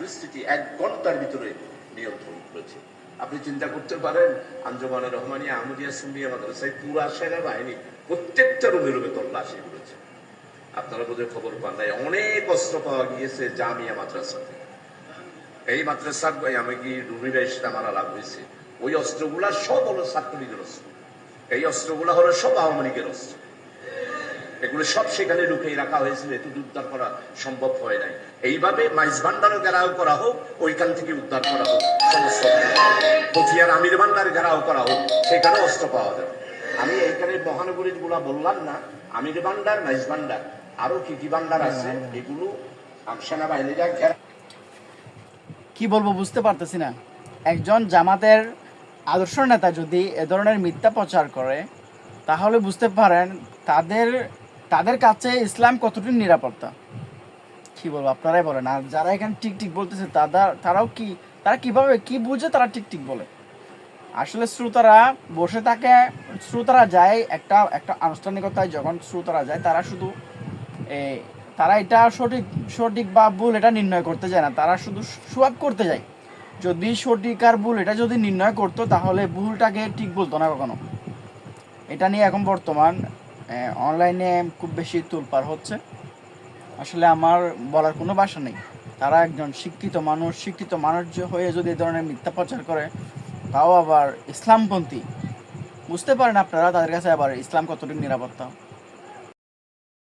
পরিস্থিতি এক ঘণ্টার ভিতরে নিয়ন্ত্রণ করেছে। আপনি চিন্তা করতে পারেন আঞ্জমানের রহমানী, আহমদিয়া সুন্নিয়া মাদ্রাসায় পুরা প্রত্যেকটা রুমে রুমে তল্লাশি করেছে। আপনারা বোধহয় খবর পান নাই, অনেক অস্ত্র পাওয়া গিয়েছে জামিয়া মাদ্রাসা এই মাদ্রাসা আমি কি রুমিরা আলাপ হয়েছে ওই অস্ত্রগুলা সব হলো ছাত্রলীগের অস্ত্র। এই অস্ত্রগুলা হলো সব আওয়ামী লীগের অস্ত্র। এগুলো সব সেখানে লুকিয়ে রাখা হয়েছিল এটুকু উদ্ধার করা সম্ভব হয় নাই। এইভাবে মাইজ ভান্ডারও ঘেরাও করা হোক, ওইখান থেকে উদ্ধার করা হোক, সমস্ত আমির ভান্ডার ঘেরাও করা হোক সেখানে অস্ত্র পাওয়া যাবে। আমি এইখানে মহানগরীরগুলা বললাম না, আমির ভান্ডার মাইজ ভান্ডার আরও কি কি ভান্ডার আছে, এগুলো সেনাবাহিনীরা কি বলব বুঝতে পারতেছি না। একজন জামাতের আদর্শ নেতা যদি এ ধরনের মিথ্যা প্রচার করে, তাহলে বুঝতে পারেন তাদের তাদের কাছে ইসলাম কতটুকু নিরাপত্তা? কি বলব, আপনারাই বলেন। আর যারা এখানে ঠিক ঠিক বলতেছে তারা তারাও কি, তারা কীভাবে, কি বুঝে তারা ঠিক ঠিক বলে? আসলে শ্রোতারা বসে থাকে, শ্রোতারা যায় একটা একটা আনুষ্ঠানিকতায়। যখন শ্রোতারা যায়, তারা শুধু তারা এটা সঠিক সঠিক বা ভুল এটা নির্ণয় করতে যায় না। তারা শুধু সোয়াব করতে যায়। যদি সঠিক আর ভুল এটা যদি নির্ণয় করতো, তাহলে ভুলটাকে ঠিক বলতো না কখনো। এটা নিয়ে এখন বর্তমান অনলাইনে খুব বেশি তোলপাড় হচ্ছে। আসলে আমার বলার কোনো ভাষা নেই। তারা একজন শিক্ষিত মানুষ শিক্ষিত মানুষ হয়ে যদি এ ধরনের মিথ্যা প্রচার করে, তাও আবার ইসলামপন্থী। বুঝতে পারেন আপনারা তাদের কাছে আবার ইসলাম কতটুকু নিরাপত্তা।